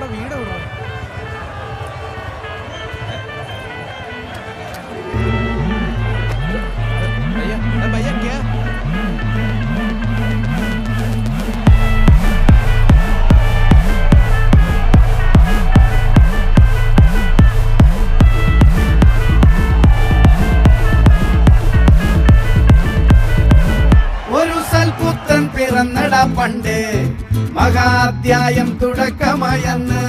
നമ്മുടെ വീട് വിടുന്നു ഒരു സൽപുത്രൻ പിറന്നട പണ്ട്. மகாத்தியாயம் துடக்கமயன்னு.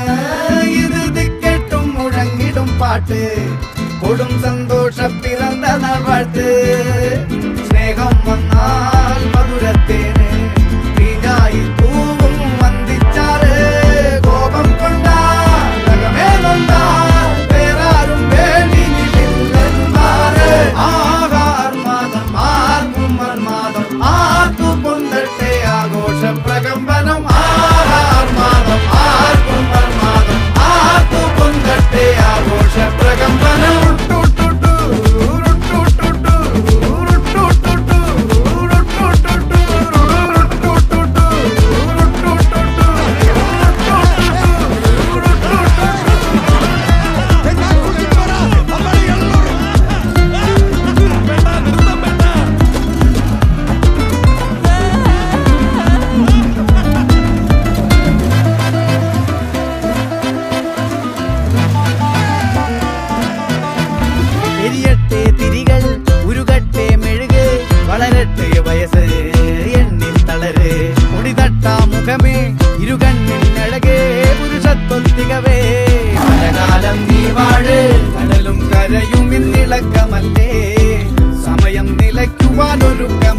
இறுதி கேட்டும் முழங்கிடும் பாட்டு. கொடும் சந்தோஷ பிறந்த வாழ்த்து.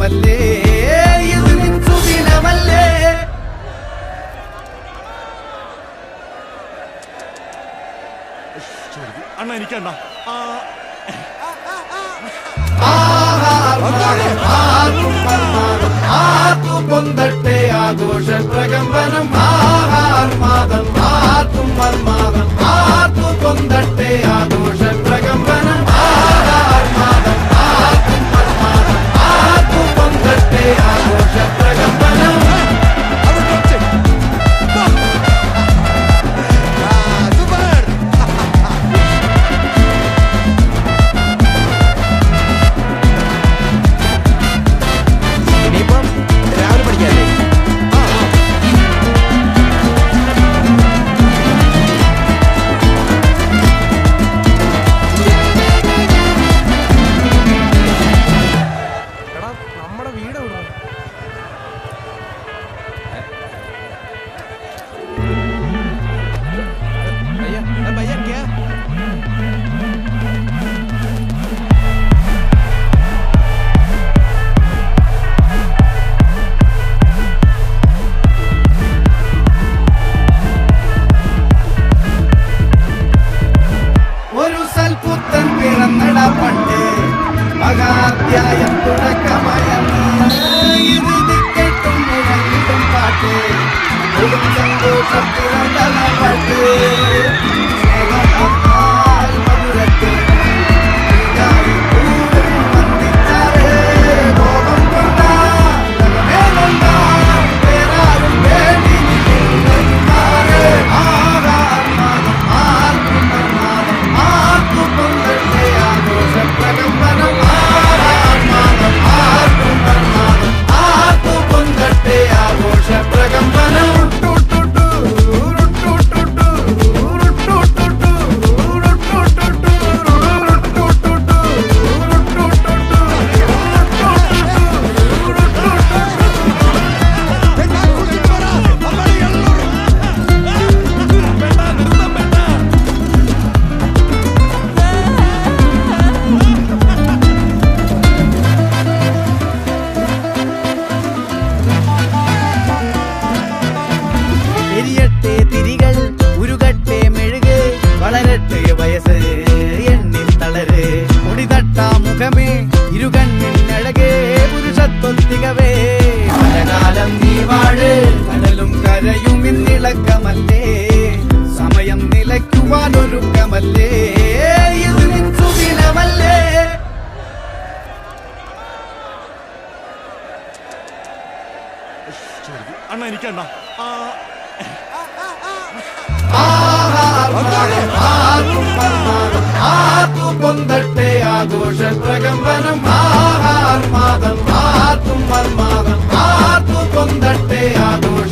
ദിനമല്ലേ ഇത് നിത്തു ദിനമല്ലേ അണ്ണ എനിക്കണ്ണ ആത്തു പൊന്തട്ടെ ആഘോഷ പ്രകമ്പനം ആഹാർ മാതം ആത്തും മർമാതം ആ പൊന്തട്ടെ ആഘോഷ വളരട്ടെ വയസ്സ്. എണ്ണിൽ തളര്. മുടിതട്ടാ മുഖമേ. ഇരുകണ്ണിൽ അഴകേ പുരുഷത്വം തികവേ പലകാലം നീ വാഴ്. കടലും കരയും ഇന്നിളക്കമല്ലേ. സമയം നിലയ്ക്കുവാൻ ഒരുക്കമല്ലേ. ഇത് നിൻ സുദിനമല്ലേ. അണ്ണ എനിക്കണ്ണ. ആ ആർക്കും പൊന്തട്ടെ ആഘോഷ പ്രകമ്പനം ആഹാർമാദം ആ മന്മാദം ആർക്കും പൊന്തട്ടെ ആഘോഷ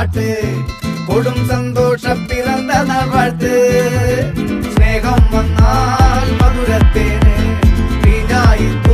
பாட்டு கொடும் சந்தோஷ பிறந்த நாள் வாழ்த்து. ஸ்நேகம் வந்தால் மதுரத்தேனே. தீஜாயிற்று